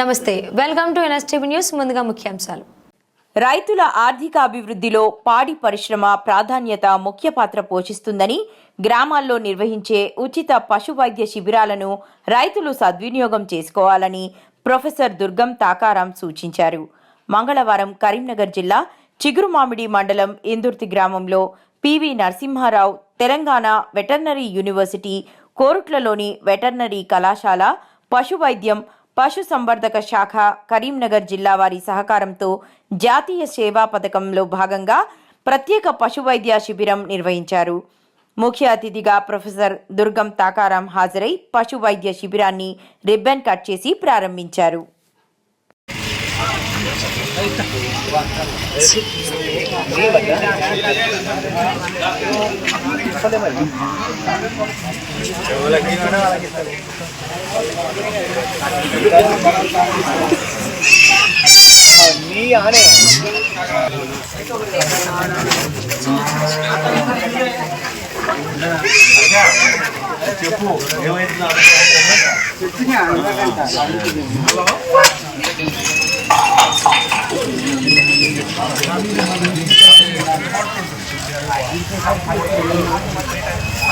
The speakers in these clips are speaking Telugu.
నమస్తే. వెల్కమ్ టు ఎన్ఎస్టీవీ న్యూస్ ముందుగా ముఖ్యాంశాలు. రైతుల ఆర్థిక అభివృద్ధిలో పాడి పరిశ్రమ ప్రాధాన్యత ముఖ్య పాత్ర పోషిస్తుందని గ్రామాల్లో నిర్వహించే ఉచిత పశు వైద్య శిబిరాలను రైతులు సద్వినియోగం చేసుకోవాలని ప్రొఫెసర్ దుర్గం తాకారాం సూచించారు. మంగళవారం కరీంనగర్ జిల్లా చిగురుమామిడి మండలం ఇందుర్తి గ్రామంలో P V Narasimha Rao Telangana veterinary university కోరుట్లలోని veterinary కళాశాల పశు పశుసంవర్ధక పశు సంవర్ధక శాఖ కరీంనగర్ జిల్లా వారి సహకారంతో జాతీయ సేవా పథకంలో భాగంగా ప్రత్యేక పశు వైద్య శిబిరం నిర్వహించారు. ముఖ్య అతిథిగా ప్రొఫెసర్ దుర్గం తాకారాం హాజరై పశు వైద్య శిబిరాన్ని రిబ్బన్ కట్ చేసి ప్రారంభించారు. మీ ఆనే చెప్పు ఏమైతుందో చెప్తున్నా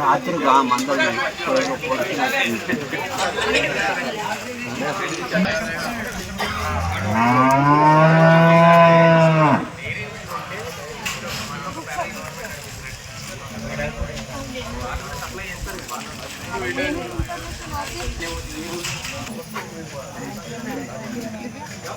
పట్టుకురా మందరం జాగృతి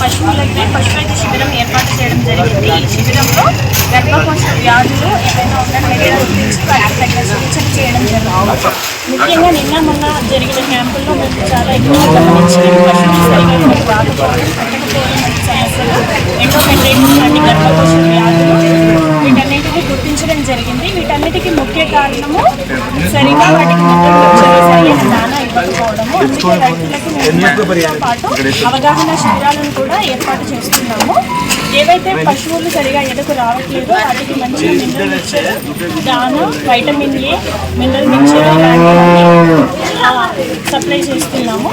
పశువులకి పశువైద్య శిబిరం ఏర్పాటు చేయడం జరిగింది. ఈ శిబిరంలో గర్భకోశ వ్యాధులు ఏమైనా ఉన్న గురించి వాటికి తగిన సూచన చేయడం జరుగుతుంది ముఖ్యంగా నిన్న మొన్న జరిగిన క్యాంపుల్లో మేము చాలా ఎక్కువ పశువులు సరిగా మనకు సమస్యలు ఎండోమెట్రైటిస్ లాంటి గర్భకోశ వ్యాధులు వీటన్నిటిని గుర్తించడం జరిగింది. వీటన్నిటికీ ముఖ్య కారణము సరిగా వాటికి సరైన అందుకే రైతులకు పాటు అవగాహన శిబిరాలను కూడా ఏర్పాటు చేస్తున్నాము. ఏవైతే పశువులు సరిగా ఎదకు రావట్లేదో వాటికి మంచి మినరల్ మిక్చర్ దాన vitamin A mineral mixture supply చేస్తున్నాము.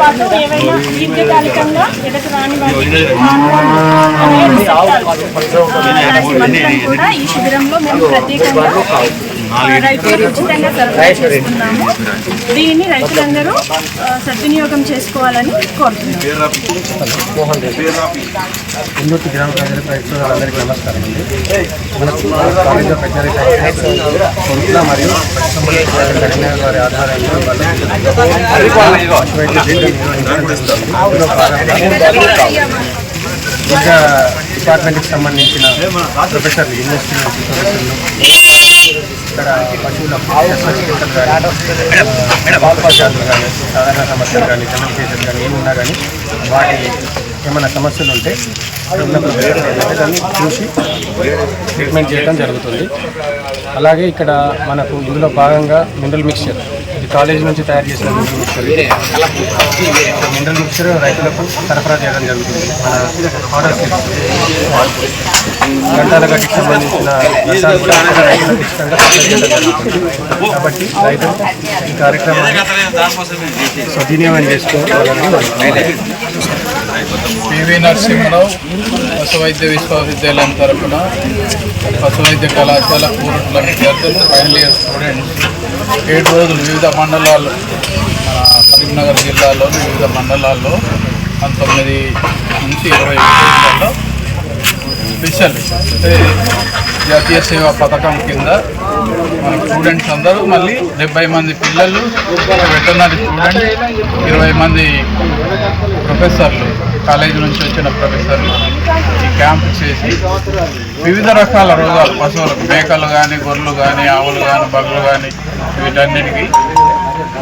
పాటు ఏవైనా దీర్ఘకాలికంగా ఎదకు రాని వాటికి కూడా ఈ శిబిరంలో మేము ప్రత్యేకంగా రైతులకు ఉచితంగా సరఫరా చేస్తున్నాము. దీన్ని రైతులందరూ సద్వినియోగం చేసుకోవాలని కోరుతున్నాము మరియు వారి డిపార్ట్మెంట్కి సంబంధించిన ప్రొఫెసర్లు యూనివర్సిటీ ప్రొఫెసర్లు ఇక్కడ పశువుల కానీ సాధారణ సమస్యలు కానీ కేసెస్ కానీ ఏమి ఉన్నా కానీ వాటి ఏమైనా సమస్యలు ఉంటే దాన్ని చూసి ట్రీట్మెంట్ చేయడం జరుగుతుంది. అలాగే ఇక్కడ మనకు ఇందులో భాగంగా మినరల్ మిక్చర్ ఇది కాలేజ్ నుంచి తయారు చేసిన మినరల్ మిక్సర్ మినరల్ మిక్సర్ రైతులకు సరఫరా చేయడం జరుగుతుంది. మన ఆర్డర్ గంటాల గట్టికి సంబంధించిన రైతులకు ఇష్టంగా కాబట్టి రైతులు ఈ కార్యక్రమాన్ని సద్వినియోగం చేసుకోవాలని పివి నరసింహరావు పశు వైద్య విశ్వవిద్యాలయం తరఫున పశు వైద్య కళాశాల పూర్వల విద్యార్థులు ఫైనల్ ఇయర్ స్టూడెంట్స్ ఏడు రోజులు వివిధ మండలాల్లో మన కరీంనగర్ జిల్లాలోని వివిధ మండలాల్లో పంతొమ్మిది నుంచి ఇరవై రోజులలో స్పెషల్ అంటే జాతీయ సేవా పథకం కింద మన స్టూడెంట్స్ అందరూ మళ్ళీ డెబ్బై మంది పిల్లలు వెటర్నరీ స్టూడెంట్ ఇరవై మంది ప్రొఫెసర్లు కాలేజీ నుంచి వచ్చిన ప్రొఫెసర్లు ఈ క్యాంప్ చేసి వివిధ రకాల రోగాలు పశువులకు మేకలు కానీ గొర్రెలు కానీ ఆవులు కానీ బర్రెలు కానీ వీటన్నిటికీ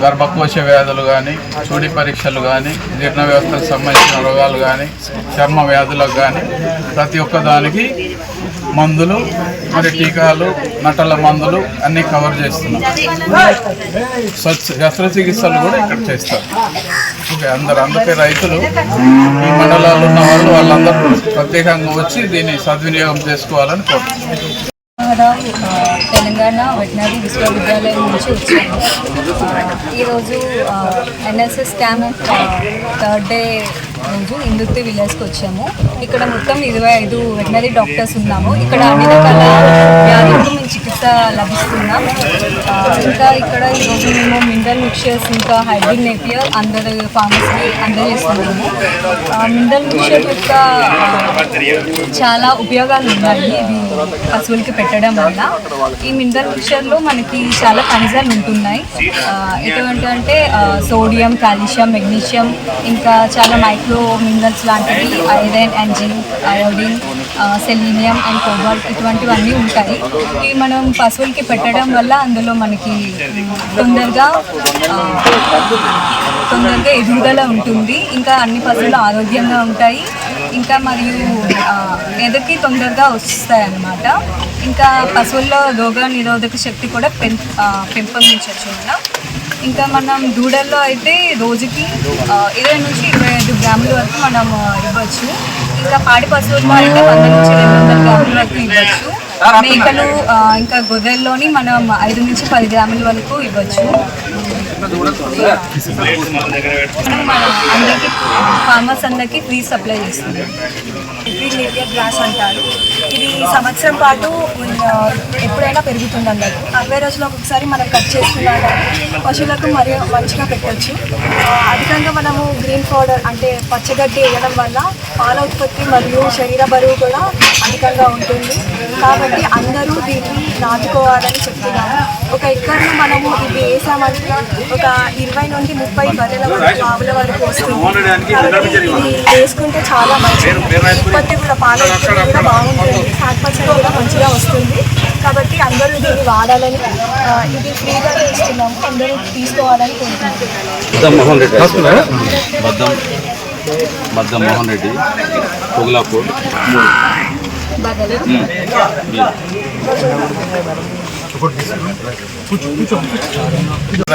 గర్భకోశ వ్యాధులు కానీ చూడి పరీక్షలు కానీ జీర్ణ వ్యవస్థకు సంబంధించిన రోగాలు కానీ చర్మ వ్యాధులకు కానీ ప్రతి ఒక్క దానికి మందులు మరి టీకాలు నటల మందులు అన్నీ కవర్ చేస్తున్నాం. స్వచ్ఛ శస్త్రచికిత్సలు కూడా ఇక్కడ చేస్తారు. ఓకే అందరు అందుకే రైతులు ఈ మండలాలు ఉన్న వాళ్ళు వాళ్ళందరూ ప్రత్యేకంగా వచ్చి దీన్ని సద్వినియోగం చేసుకోవాలని కోరుతున్నాం రావు తెలంగాణ వెటనరీ విశ్వవిద్యాలయం నుంచి వచ్చాను ఆ, ఈరోజు ఎన్ఎస్ఎస్ క్యాంప్ థర్డ్ డే రోజు ఇందుర్తి విలేజ్కి వచ్చాము. ఇక్కడ మొత్తం ఇరవై ఐదు వెటనరీ డాక్టర్స్ ఉన్నాము. ఇక్కడ అన్ని రకాల వ్యాధులకు మేము చికిత్స లభిస్తున్నాం. ఇంకా ఇక్కడ ఈరోజు మేము మినరల్ మిక్చర్స్ ఇంకా హైబ్రిడ్ నేపియర్ అందరు ఫార్మసీ అందజేస్తున్నాము మినరల్ మిక్చర్ యొక్క చాలా ఉపయోగాలు ఉన్నాయి. ఇది పశువులకి పెట్టడం వల్ల. ఈ మినరల్ మిక్చర్లో మనకి చాలా ఖనిజాలు ఉంటున్నాయి. ఎటువంటి అంటే సోడియం కాల్షియం మెగ్నీషియం ఇంకా చాలా మైక్రో మినరల్స్ లాంటివి iron and zinc iodine selenium and cobalt ఇటువంటివన్నీ ఉంటాయి. ఇవి మనం పశువులకి పెట్టడం వల్ల అందులో మనకి తొందరగా తొందరగా ఎదుగుదల ఉంటుంది. ఇంకా అన్ని పశువులు ఆరోగ్యంగా ఉంటాయి. ఇంకా మరియు ఆ, ఎదకి తొందరగా వస్తాయి అన్నమాట ఇంకా పశువుల్లో రోగ నిరోధక శక్తి కూడా పెం పెంపొందించవచ్చు మనం ఇంకా మనం దూడల్లో అయితే రోజుకి ఇరవై నుంచి ఇరవై ఐదు గ్రాముల వరకు మనం ఇవ్వచ్చు. ఇంకా పాడి పశువుల్లో అయితే వంద నుంచి రెండు వందల గ్రాముల వరకు ఇవ్వచ్చు. మేకలు ఇంకా గొర్రెల్లోని మనం ఐదు నుంచి పది గ్రాముల వరకు ఇవ్వచ్చు. మన అందరికి ఫార్మర్స్ అందరికి ఫ్రీ సప్లై చేస్తుంది. ఫ్రీ నేపియర్ గ్రాస్ అంటారు. ఇది సంవత్సరం పాటు ఎప్పుడైనా పెరుగుతుంది అన్నట్టు. అరవై రోజులు ఒకసారి మనం కట్ చేసుకున్నా పశువులకు మరి మంచిగా పెట్టచ్చు. అధికంగా మనము గ్రీన్ పౌడర్ అంటే పచ్చగడ్డి వేయడం వల్ల పాల ఉత్పత్తి మరియు శరీర బరువు కూడా అధికంగా ఉంటుంది. కాబట్టి అందరూ దీన్ని నాటుకోవాలని చెప్తున్నాను ఒక ఎక్కర్ను మనము ఇది వేసామంటే ఒక ఇరవై నుండి ముప్పై బర్రెల వరకు ఆవుల వరకు వస్తుంది. కాబట్టి ఇది వేసుకుంటే చాలా మంచిది. ఉత్పత్తి కూడా పాల ఉత్పత్తి కూడా బాగుంటుంది. పర్సెంట్ కూడా మంచిగా వస్తుంది. కాబట్టి అందరూ దీన్ని వాడాలని ఇది ఫ్రీగా ఇస్తున్నాము అందరూ తీసుకోవాలని కోరుకుంటున్నాను బద్దం మోహన్ రెడ్డి పొగులాపూర్. బదులు